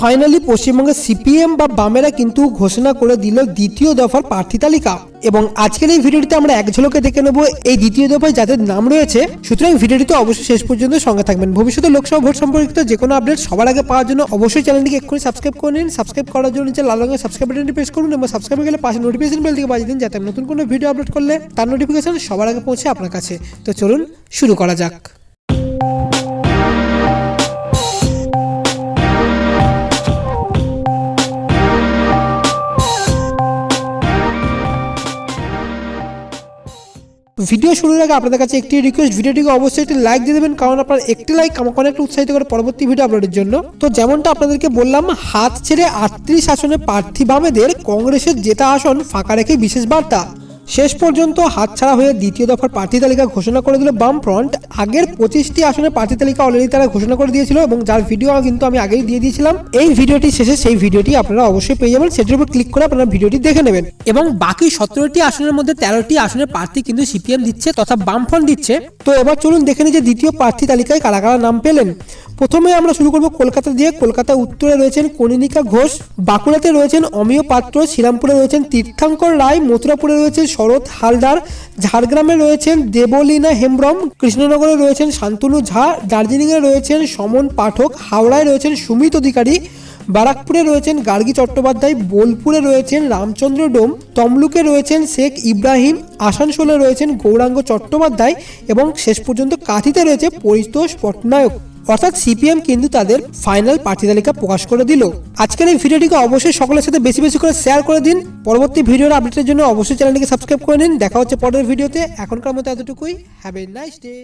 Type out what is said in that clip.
Finally পশ্চিমবঙ্গের CPM বা বামেরা কিন্তু ঘোষণা করে দিল দ্বিতীয় দফার প্রার্থী তালিকা। এবং আজকের এই ভিডিওটিতে আমরা এক ঝলকে দেখে নেব এই দ্বিতীয় দফায় যাদের নাম রয়েছে। সুতরাং ভিডিওটিতে অবশ্যই শেষ পর্যন্ত সঙ্গে থাকবেন। ভবিষ্যতে লোকসভা ভোট সম্পর্কিত যে কোনো আপডেট সবার আগে পাওয়ার জন্য অবশ্যই চ্যানেলটিকে এক্ষুনি সাবস্ক্রাইব করে নিন। সাবস্ক্রাইব করার জন্য নিচে লাল রঙের সাবস্ক্রাইব বাটনটি প্রেস করুন এবং সাবস্ক্রাইব গেলে পাশে নোটিফিকেশন বেল থেকে বাজিয়ে দিন যাতে নতুন কোনো ভিডিও আপলোড করলে তার নোটিফিকেশন সবার আগে পৌঁছে আপনার কাছে। তো চলুন শুরু করা যাক। ভিডিও শুরুর আগে আপনাদের কাছে একটি রিকোয়েস্ট ভিডিওটিকে অবশ্যই একটি লাইক দিয়ে দেবেন, কারণ আপনার একটি লাইক আমাকে অনেকটা উৎসাহিত করে পরবর্তী ভিডিও আপলোডের জন্য। তো যেমনটা আপনাদেরকে বললাম, হাত ছেড়ে আটত্রিশ আসনে প্রার্থী বামেদের কংগ্রেসের জেতা আসন ফাঁকা রেখে বিশেষ বার্তা। শেষ পর্যন্ত হাতছাড়া হয়ে দ্বিতীয় দফার প্রার্থী তালিকা ঘোষণা করে দিল বাম ফ্রন্ট আগের পঁচিশটি আসনের প্রার্থী তালিকা অলরেডি তারা ঘোষণা করে দিয়েছিল এবং যার ভিডিও কিন্তু আমি আগেই দিয়ে দিয়েছিলাম। এই ভিডিওটি শেষে সেই ভিডিওটি আপনারা অবশ্যই পেয়ে যাবেন। সেটির উপর ক্লিক করে আপনারা ভিডিওটি দেখে নেবেন। এবং বাকি সতেরোটি আসনের মধ্যে তেরোটি আসনের প্রার্থী কিন্তু সিপিএম দিচ্ছে তথা বামফ্রন্ট দিচ্ছে। তো এবার চলুন দেখে নিই যে দ্বিতীয় প্রার্থী তালিকায় কারা কারা নাম পেলেন। প্রথমে আমরা শুরু করব কলকাতা দিয়ে। কলকাতা উত্তরে রয়েছেন কনিনিকা ঘোষ, বাঁকুড়াতে রয়েছেন অমিয় পাত্র, শ্রীরামপুরে রয়েছেন তীর্থাঙ্কর রায়, মথুরাপুরে রয়েছে শরৎ হালদার, ঝাড়গ্রামে রয়েছেন দেবলীনা হেমব্রম, কৃষ্ণনগরে রয়েছেন শান্তনু ঝা, দার্জিলিংয়ে রয়েছেন সমন পাঠক, হাওড়ায় রয়েছেন সুমিত অধিকারী, বারাকপুরে রয়েছেন গার্গী চট্টোপাধ্যায়, বোলপুরে রয়েছেন রামচন্দ্র ডোম, তমলুকে রয়েছেন শেখ ইব্রাহিম, আসানসোলে রয়েছেন গৌরাঙ্গ চট্টোপাধ্যায় এবং শেষ পর্যন্ত কাঁথিতে রয়েছে পরিতোষ পটনায়ক অর্থাৎ সিপিএম কিন্তু তাদের ফাইনাল প্রার্থী তালিকা প্রকাশ করে দিল। আজকের এই ভিডিওটিকে অবশ্যই সকলের সাথে বেশি বেশি করে শেয়ার করে দিন। পরবর্তী ভিডিওর আপডেটের জন্য অবশ্যই চ্যানেলটিকে সাবস্ক্রাইব করে নিন। দেখা হচ্ছে পরের ভিডিওতে। এখনকার মতো এতটুকুই। Have a nice day